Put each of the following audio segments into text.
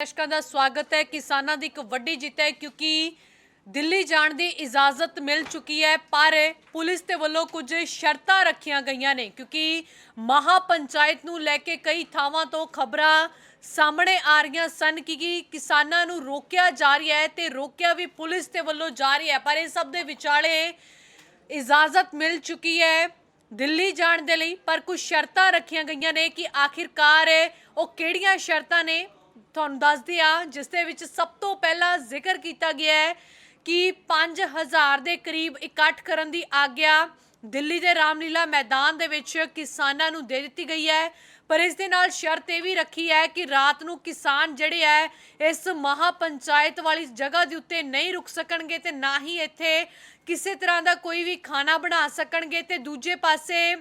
ਦਰਸ਼ਕਾਂ ਦਾ ਸਵਾਗਤ ਹੈ। ਕਿਸਾਨਾਂ ਦੀ ਇੱਕ ਵੱਡੀ ਜਿੱਤ ਹੈ ਕਿਉਂਕਿ ਦਿੱਲੀ ਜਾਣ ਦੀ ਇਜਾਜ਼ਤ ਮਿਲ ਚੁੱਕੀ ਹੈ, ਪਰ ਪੁਲਿਸ ਦੇ ਵੱਲੋਂ ਕੁਝ ਸ਼ਰਤਾਂ ਰੱਖੀਆਂ ਗਈਆਂ ਨੇ ਕਿਉਂਕਿ ਮਹਾ ਪੰਚਾਇਤ ਨੂੰ ਲੈ ਕੇ ਕਈ ਥਾਵਾਂ ਤੋਂ ਖਬਰਾਂ ਸਾਹਮਣੇ ਆ ਰਹੀਆਂ ਸਨ ਕਿ ਕਿ ਕਿਸਾਨਾਂ ਨੂੰ ਰੋਕਿਆ ਜਾ ਰਿਹਾ ਹੈ ਤੇ ਰੋਕਿਆ ਵੀ ਪੁਲਿਸ ਦੇ ਵੱਲੋਂ ਜਾ ਰਿਹਾ ਹੈ, ਪਰ ਇਹ ਸਭ ਦੇ ਵਿਚਾਲੇ ਇਜਾਜ਼ਤ ਮਿਲ ਚੁੱਕੀ ਹੈ ਦਿੱਲੀ ਜਾਣ ਦੇ ਲਈ। ਪਰ ਕੁਝ ਸ਼ਰਤਾਂ ਰੱਖੀਆਂ ਗਈਆਂ ਨੇ ਕਿ ਆਖਿਰਕਾਰ ਉਹ ਕਿਹੜੀਆਂ ਸ਼ਰਤਾਂ ਨੇ ਤੁਹਾਨੂੰ ਦੱਸਦੇ ਆ ਜਿਸ ਦੇ ਵਿੱਚ ਸਭ ਤੋਂ ਪਹਿਲਾਂ ਜ਼ਿਕਰ ਕੀਤਾ ਗਿਆ ਹੈ ਕਿ 5000 ਦੇ ਕਰੀਬ ਇਕੱਠ ਕਰਨ ਦੀ ਆਗਿਆ ਦਿੱਲੀ ਦੇ ਰਾਮਲੀਲਾ ਮੈਦਾਨ ਦੇ ਵਿੱਚ ਕਿਸਾਨਾਂ ਨੂੰ ਦੇ ਦਿੱਤੀ ਗਈ ਹੈ। ਪਰ ਇਸ ਦੇ ਨਾਲ ਸ਼ਰਤ ਇਹ ਵੀ ਰੱਖੀ ਹੈ ਕਿ ਰਾਤ ਨੂੰ ਕਿਸਾਨ ਜਿਹੜੇ ਹੈ, ਇਸ ਮਹਾ ਪੰਚਾਇਤ ਵਾਲੀ ਜਗ੍ਹਾ ਦੇ ਉੱਤੇ ਨਹੀਂ ਰੁਕ ਸਕਣਗੇ ਤੇ ਨਾ ਹੀ ਇੱਥੇ ਕਿਸੇ ਤਰ੍ਹਾਂ ਦਾ ਕੋਈ ਵੀ ਖਾਣਾ ਬਣਾ ਸਕਣਗੇ ਤੇ ਦੂਜੇ ਪਾਸੇ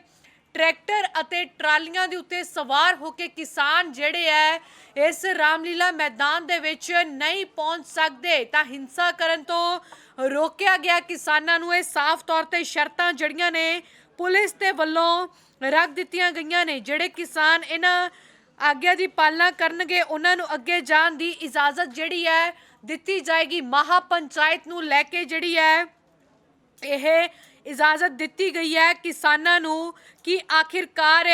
ਟਰੈਕਟਰ ਅਤੇ ਟਰਾਲੀਆਂ ਦੇ ਉੱਤੇ ਸਵਾਰ ਹੋ ਕੇ ਕਿਸਾਨ ਜਿਹੜੇ ਹੈ ਇਸ ਰਾਮਲੀਲਾ ਮੈਦਾਨ ਦੇ ਵਿੱਚ ਨਹੀਂ ਪਹੁੰਚ ਸਕਦੇ, ਤਾਂ ਹਿੰਸਾ ਕਰਨ ਤੋਂ ਰੋਕਿਆ ਗਿਆ ਕਿਸਾਨਾਂ ਨੂੰ। ਇਹ ਸਾਫ਼ ਤੌਰ ਤੇ ਸ਼ਰਤਾਂ ਜੜੀਆਂ ਨੇ, ਪੁਲਿਸ ਦੇ ਵੱਲੋਂ ਰੱਖ ਦਿੱਤੀਆਂ ਗਈਆਂ ਨੇ, ਜਿਹੜੇ ਕਿਸਾਨ ਇਹਨਾਂ ਆਗਿਆ ਦੀ ਪਾਲਣਾ ਕਰਨਗੇ, ਉਹਨਾਂ ਨੂੰ ਅੱਗੇ ਜਾਣ ਦੀ ਇਜਾਜ਼ਤ ਜਿਹੜੀ ਹੈ ਦਿੱਤੀ ਜਾਏਗੀ। ਮਹਾ ਪੰਚਾਇਤ ਨੂੰ ਲੈ ਕੇ ਜਿਹੜੀ ਹੈ, ਇਹ ਇਜਾਜ਼ਤ ਦਿੱਤੀ ਗਈ ਹੈ ਕਿਸਾਨਾਂ ਨੂੰ ਕਿ ਆਖਿਰਕਾਰ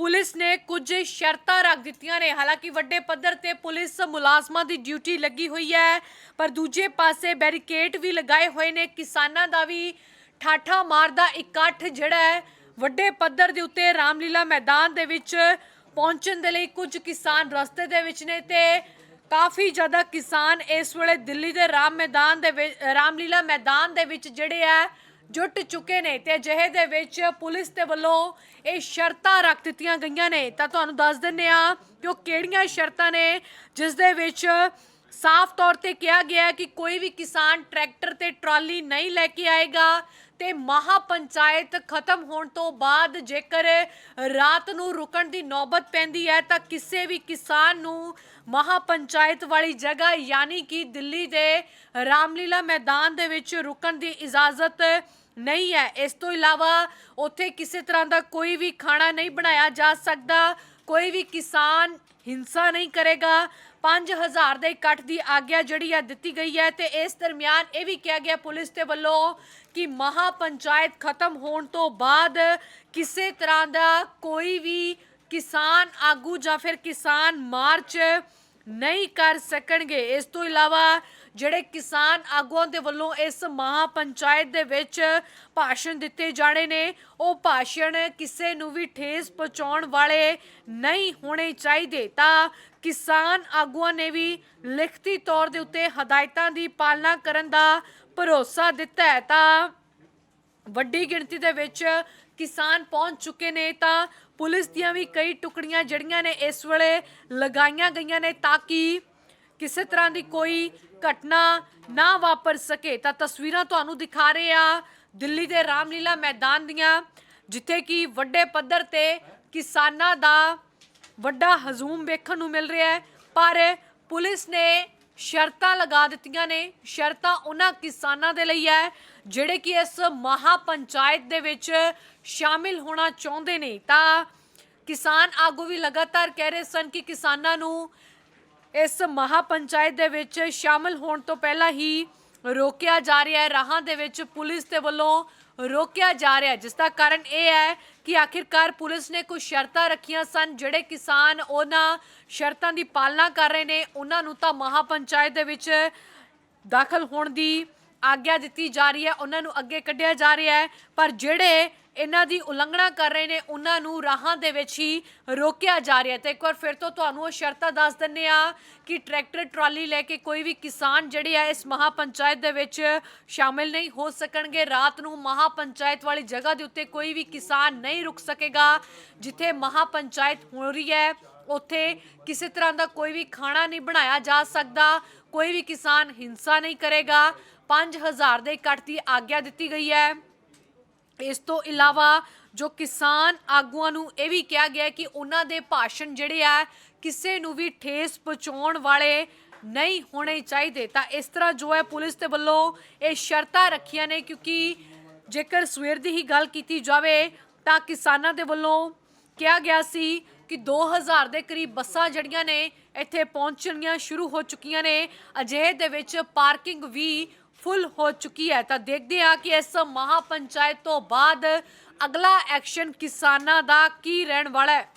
ਪੁਲਿਸ ਨੇ ਕੁਝ ਸ਼ਰਤਾਂ ਰੱਖ ਦਿੱਤੀਆਂ ਨੇ। ਹਾਲਾਂਕਿ ਵੱਡੇ ਪੱਧਰ ਤੇ ਪੁਲਿਸ ਮੁਲਾਜ਼ਮਾਂ ਦੀ ਡਿਊਟੀ ਲੱਗੀ ਹੋਈ ਹੈ, ਪਰ ਦੂਜੇ ਪਾਸੇ ਬੈਰੀਕੇਡ ਵੀ ਲਗਾਏ ਹੋਏ ਨੇ। ਕਿਸਾਨਾਂ ਦਾ ਵੀ ਠਾਠਾ ਮਾਰਦਾ ਇਕੱਠ ਜਿਹੜਾ ਹੈ, ਵੱਡੇ ਪੱਧਰ ਦੇ ਉੱਤੇ ਰਾਮਲੀਲਾ ਮੈਦਾਨ ਦੇ ਵਿੱਚ ਪਹੁੰਚਣ ਦੇ ਲਈ ਕੁਝ ਕਿਸਾਨ ਰਸਤੇ ਦੇ ਵਿੱਚ ਨੇ ਤੇ ਕਾਫੀ ਜ਼ਿਆਦਾ ਕਿਸਾਨ ਇਸ ਵੇਲੇ ਦਿੱਲੀ ਦੇ ਰਾਮ ਮੈਦਾਨ ਦੇ ਰਾਮਲੀਲਾ ਮੈਦਾਨ ਦੇ ਵਿੱਚ ਜਿਹੜੇ ਆ ਜੁਟ ਚੁੱਕੇ ਨੇ ਤੇ ਅਜਿਹੇ ਦੇ ਵਿੱਚ ਪੁਲਿਸ ਦੇ ਵੱਲੋਂ ਇਹ ਸ਼ਰਤਾਂ ਰੱਖ ਦਿੱਤੀਆਂ ਗਈਆਂ ਨੇ। ਤਾਂ ਤੁਹਾਨੂੰ ਦੱਸ ਦਿੰਨੇ ਆ ਕਿ ਉਹ ਕਿਹੜੀਆਂ ਸ਼ਰਤਾਂ ਨੇ, ਜਿਸ ਦੇ ਵਿੱਚ ਸਾਫ਼ ਤੌਰ ਤੇ ਕਿਹਾ ਗਿਆ ਕਿ ਕੋਈ ਵੀ ਕਿਸਾਨ ਟਰੈਕਟਰ ਤੇ ਟਰਾਲੀ ਨਹੀਂ ਲੈ ਕੇ ਆਏਗਾ। ਤੇ ਮਹਾ ਪੰਚਾਇਤ ਖਤਮ ਹੋਣ ਤੋਂ ਬਾਅਦ ਜੇਕਰ ਰਾਤ ਨੂੰ ਰੁਕਣ ਦੀ ਨੌਬਤ ਪੈਂਦੀ ਹੈ ਤਾਂ ਕਿਸੇ ਵੀ ਕਿਸਾਨ ਨੂੰ ਮਹਾ ਪੰਚਾਇਤ ਵਾਲੀ ਜਗ੍ਹਾ ਯਾਨੀ ਕਿ ਦਿੱਲੀ ਦੇ ਰਾਮਲੀਲਾ ਮੈਦਾਨ ਦੇ ਵਿੱਚ ਰੁਕਣ ਦੀ ਇਜਾਜ਼ਤ ਨਹੀਂ ਹੈ। ਇਸ ਤੋਂ ਇਲਾਵਾ ਉੱਥੇ ਕਿਸੇ ਤਰ੍ਹਾਂ ਦਾ ਕੋਈ ਵੀ ਖਾਣਾ ਨਹੀਂ ਬਣਾਇਆ ਜਾ ਸਕਦਾ। ਕੋਈ ਵੀ ਕਿਸਾਨ ਹਿੰਸਾ ਨਹੀਂ ਕਰੇਗਾ। 5000 ਦੇ ਇਕੱਠ ਦੀ ਆਗਿਆ ਜਿਹੜੀ ਹੈ ਦਿੱਤੀ ਗਈ ਹੈ ਤੇ ਇਸ ਦਰਮਿਆਨ ਇਹ ਵੀ ਕਿਹਾ ਗਿਆ ਪੁਲਿਸ ਦੇ ਵੱਲੋਂ ਕਿ ਮਹਾ ਪੰਚਾਇਤ ਖਤਮ ਹੋਣ ਤੋਂ ਬਾਅਦ ਕਿਸੇ ਤਰ੍ਹਾਂ ਦਾ ਕੋਈ ਵੀ ਕਿਸਾਨ ਆਗੂ ਜਾਂ ਫਿਰ ਕਿਸਾਨ ਮਾਰਚ ਨਹੀਂ ਕਰ ਸਕਣਗੇ। ਇਸ ਤੋਂ ਇਲਾਵਾ ਜਿਹੜੇ ਕਿਸਾਨ ਆਗੂਆਂ ਦੇ ਵੱਲੋਂ ਇਸ ਮਹਾ ਪੰਚਾਇਤ ਦੇ ਵਿੱਚ ਭਾਸ਼ਣ ਦਿੱਤੇ ਜਾਣੇ ਨੇ, ਉਹ ਭਾਸ਼ਣ ਕਿਸੇ ਨੂੰ ਵੀ ਠੇਸ ਪਹੁੰਚਾਉਣ ਵਾਲੇ ਨਹੀਂ ਹੋਣੇ ਚਾਹੀਦੇ। ਤਾਂ ਕਿਸਾਨ ਆਗੂਆਂ ਨੇ ਵੀ ਲਿਖਤੀ ਤੌਰ ਦੇ ਉੱਤੇ ਹਦਾਇਤਾਂ ਦੀ ਪਾਲਣਾ ਕਰਨ ਦਾ ਭਰੋਸਾ ਦਿੱਤਾ ਹੈ। ਤਾਂ ਵੱਡੀ ਗਿਣਤੀ ਦੇ ਵਿੱਚ ਕਿਸਾਨ ਪਹੁੰਚ ਚੁੱਕੇ ਨੇ ਤਾਂ ਪੁਲਿਸ ਦੀਆਂ ਵੀ ਕਈ ਟੁਕੜੀਆਂ ਜੜੀਆਂ ਨੇ ਇਸ ਵੇਲੇ ਲਗਾਈਆਂ ਗਈਆਂ ਨੇ ਤਾਂ ਕਿ ਕਿਸੇ ਤਰ੍ਹਾਂ ਦੀ ਕੋਈ ਘਟਨਾ ਨਾ ਵਾਪਰ ਸਕੇ। ਤਾਂ ਤਸਵੀਰਾਂ ਤੁਹਾਨੂੰ ਦਿਖਾ ਰਹੇ ਆ ਦਿੱਲੀ ਦੇ ਰਾਮਲੀਲਾ ਮੈਦਾਨ ਦੀਆਂ, ਜਿੱਥੇ ਕਿ ਵੱਡੇ ਪੱਧਰ ਤੇ ਕਿਸਾਨਾਂ ਦਾ ਵੱਡਾ ਹਜੂਮ ਵੇਖਣ ਨੂੰ ਮਿਲ ਰਿਹਾ ਹੈ। ਪਰ ਪੁਲਿਸ ਨੇ ਸ਼ਰਤਾਂ ਲਗਾ ਦਿੱਤੀਆਂ ਨੇ। ਸ਼ਰਤਾਂ ਉਹਨਾਂ ਕਿਸਾਨਾਂ ਦੇ ਲਈ ਹੈ, ਜਿਹੜੇ ਕਿ ਇਸ ਮਹਾ ਪੰਚਾਇਤ ਦੇ ਵਿੱਚ ਸ਼ਾਮਿਲ ਹੋਣਾ ਚਾਹੁੰਦੇ ਨੇ। ਤਾਂ ਕਿਸਾਨ ਆਗੂ ਵੀ ਲਗਾਤਾਰ ਕਹਿ ਰਹੇ ਸਨ ਕਿ ਕਿਸਾਨਾਂ ਨੂੰ ਇਸ ਮਹਾ ਪੰਚਾਇਤ ਦੇ ਵਿੱਚ ਸ਼ਾਮਿਲ ਹੋਣ ਤੋਂ ਪਹਿਲਾਂ ਹੀ ਰੋਕਿਆ ਜਾ ਰਿਹਾ ਹੈ। ਰਾਹਾਂ ਦੇ ਵਿੱਚ ਪੁਲਿਸ ਦੇ ਵੱਲੋਂ ਰੋਕਿਆ ਜਾ ਰਿਹਾ ਹੈ। ਜਿਸ ਦਾ ਕਾਰਨ ਇਹ ਹੈ ਕਿ ਆਖਿਰਕਾਰ ਪੁਲਿਸ ਨੇ ਕੁਝ ਸ਼ਰਤਾਂ ਰੱਖੀਆਂ ਸਨ, ਜਿਹੜੇ ਕਿਸਾਨ ਉਹਨਾਂ ਸ਼ਰਤਾਂ ਦੀ ਪਾਲਣਾ ਕਰ ਰਹੇ ਨੇ। ਉਹਨਾਂ ਨੂੰ ਤਾਂ ਮਹਾ ਪੰਚਾਇਤ ਦੇ ਵਿੱਚ ਦਾਖਲ ਹੋਣ ਦੀ ਆਗਿਆ ਦਿੱਤੀ ਜਾ ਰਹੀ ਹੈ। ਉਹਨਾਂ ਨੂੰ ਅੱਗੇ ਕੱਢਿਆ ਜਾ ਰਿਹਾ ਹੈ। ਪਰ ਜਿਹੜੇ ਇਹਨਾਂ ਦੀ ਉਲੰਘਣਾ ਕਰ ਰਹੇ ਨੇ, ਉਹਨਾਂ ਨੂੰ ਰਾਹਾਂ ਦੇ ਵਿੱਚ ਹੀ ਰੋਕਿਆ ਜਾ ਰਿਹਾ ਹੈ। ਤੇ ਇੱਕ ਵਾਰ ਫਿਰ ਤੋਂ ਤੁਹਾਨੂੰ ਉਹ ਸ਼ਰਤਾਂ ਦੱਸ ਦਿੰਨੇ ਆ ਕਿ ਟਰੈਕਟਰ, ਟਰਾਲੀ ਲੈ ਕੇ ਕੋਈ ਵੀ ਕਿਸਾਨ ਜਿਹੜੇ ਆ ਇਸ ਮਹਾ ਪੰਚਾਇਤ ਦੇ ਵਿੱਚ ਸ਼ਾਮਿਲ ਨਹੀਂ ਹੋ ਸਕਣਗੇ। ਰਾਤ ਨੂੰ ਮਹਾ ਪੰਚਾਇਤ ਵਾਲੀ ਜਗ੍ਹਾ ਦੇ ਉੱਤੇ ਕੋਈ ਵੀ ਕਿਸਾਨ ਨਹੀਂ ਰੁਕ ਸਕੇਗਾ, ਜਿੱਥੇ ਮਹਾ ਪੰਚਾਇਤ ਹੋ ਰਹੀ ਹੈ। ਉੱਥੇ ਕਿਸੇ ਤਰ੍ਹਾਂ ਦਾ ਕੋਈ ਵੀ ਖਾਣਾ ਨਹੀਂ ਬਣਾਇਆ ਜਾ ਸਕਦਾ, ਕੋਈ ਵੀ ਕਿਸਾਨ ਹਿੰਸਾ ਨਹੀਂ ਕਰੇਗਾ। 5000 ਦੇ ਇਕੱਠ ਦੀ ਆਗਿਆ ਦਿੱਤੀ ਗਈ ਹੈ। ਇਸ ਤੋਂ ਇਲਾਵਾ ਜੋ ਕਿਸਾਨ ਆਗੂਆਂ ਨੂੰ ਇਹ ਵੀ ਕਿਹਾ ਗਿਆ ਕਿ ਉਹਨਾਂ ਦੇ ਭਾਸ਼ਣ ਜਿਹੜੇ ਆ, ਕਿਸੇ ਨੂੰ ਵੀ ਠੇਸ ਪਹੁੰਚਾਉਣ ਵਾਲੇ ਨਹੀਂ ਹੋਣੇ ਚਾਹੀਦੇ। ਤਾਂ ਇਸ ਤਰ੍ਹਾਂ ਜੋ ਹੈ ਪੁਲਿਸ ਦੇ ਵੱਲੋਂ ਇਹ ਸ਼ਰਤਾਂ ਰੱਖੀਆਂ ਨੇ ਕਿਉਂਕਿ ਜੇਕਰ ਸਵੇਰ ਦੀ ਹੀ ਗੱਲ ਕੀਤੀ ਜਾਵੇ, ਤਾਂ ਕਿਸਾਨਾਂ ਦੇ ਵੱਲੋਂ ਕਿਹਾ ਗਿਆ ਸੀ ਕਿ 2000 ਦੇ ਕਰੀਬ ਬੱਸਾਂ ਜਿਹੜੀਆਂ ਨੇ, ਇੱਥੇ ਪਹੁੰਚਣੀਆਂ ਸ਼ੁਰੂ ਹੋ ਚੁੱਕੀਆਂ ਨੇ। ਅਜਿਹੇ ਦੇ ਵਿੱਚ ਪਾਰਕਿੰਗ ਵੀ ਫੁੱਲ ਹੋ ਚੁੱਕੀ ਹੈ। ਤਾਂ ਦੇਖਦੇ ਹਾਂ ਕਿ ਇਸ ਮਹਾ ਪੰਚਾਇਤ ਤੋਂ ਬਾਅਦ ਅਗਲਾ ਐਕਸ਼ਨ ਕਿਸਾਨਾਂ ਦਾ ਕੀ ਰਹਿਣ ਵਾਲਾ ਹੈ।